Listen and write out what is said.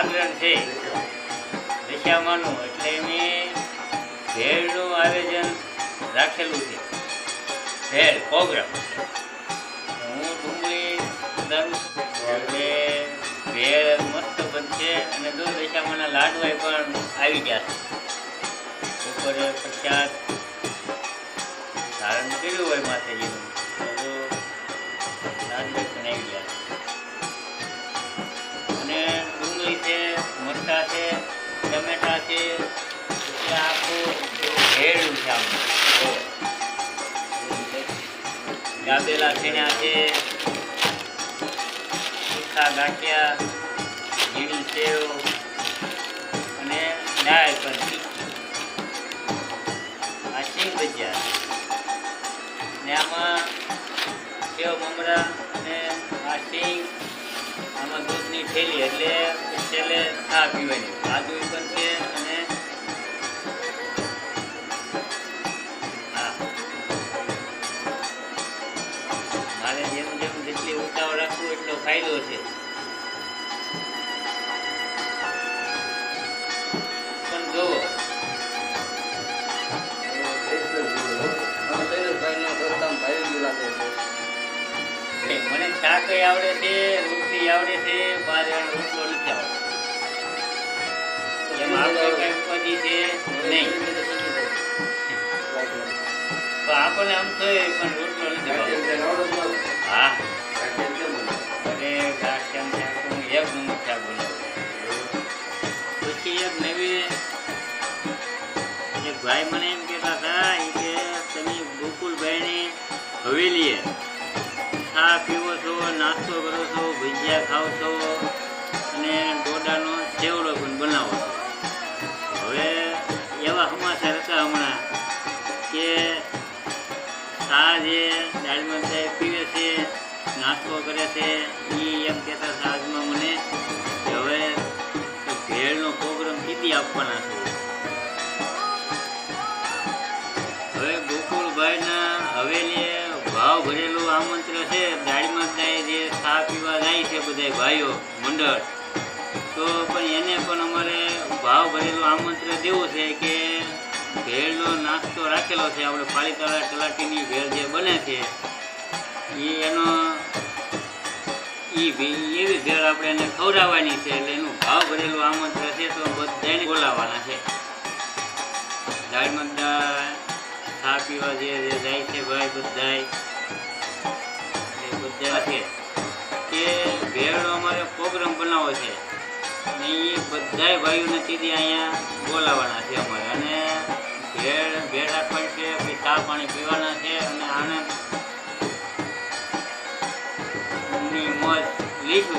જાગરણ છે. દશામાનું એટલે મેં ભેળનું આયોજન રાખેલું છે. ભેળ પ્રોગ્રામ. હું ડુંગળી છું એટલે ભેળ મસ્ત બનશે અને દૂર દશામાના લાડવાય પણ આવી ગયા છે. બપોરે પ્રખ્યાત ધારણ કર્યું હોય માતાજીનું. ગાબેલા ચણા છે. તીખા ગાંઠિયા, ઝીણી સેવ અને દાળ પર આ સિંગ ભજીયા ને આમાં સેવ, મમરા અને આ સિંગ આમાં દૂધની થેલી એટલે છેલ્લે ચા પીવાની. આદુ પણ છે ફાયદો છે. પણ જુઓ મને શાક આવડે છે રોટલી આવડે છે બારે રોટલો નથી આવડે એમ આપણે કઈ ઉપાધિ છે નહીં. તો આપણને આમ થયું પણ રોટલો નથી હા. પછી એક ભાઈ મને એમ કહેતા હતા એ કે તમે ગોકુલભાઈની હવેલીએ ચા પીવો છો, નાસ્તો કરો છો, ભજીયા ખાઓ છો અને ડોડાનો સેવડો પણ બનાવો હવે એવા સમાચાર હતા હમણાં કે ચા જે દાળમાં પીવે છે, નાસ્તો કરે છે એ એમ હતા આપવાના છે. હવે ગોકુળભાઈના હવેલીએ ભાવ ભરેલું આમંત્ર છે. દાળીમાં જાય જે ચા પીવા જાય છે બધા ભાઈઓ, મંડળ. તો પણ એને પણ અમારે ભાવ ભરેલું આમંત્ર દેવું છે કે ભેળનો નાસ્તો રાખેલો છે. આપણે પાલીતાણા તલાટીની ભેળ જે બને છે, એ એનો એ એવી છે એ બધા છે. કે ભેળનો અમારે પ્રોગ્રામ બનાવવો છે. અને એ બધાય ભાઈઓને સીધી અહીંયા બોલાવવાના છે અમારે. અને ભેળ ભેળ રાખવાની છે ચા પાણી પીવાના છે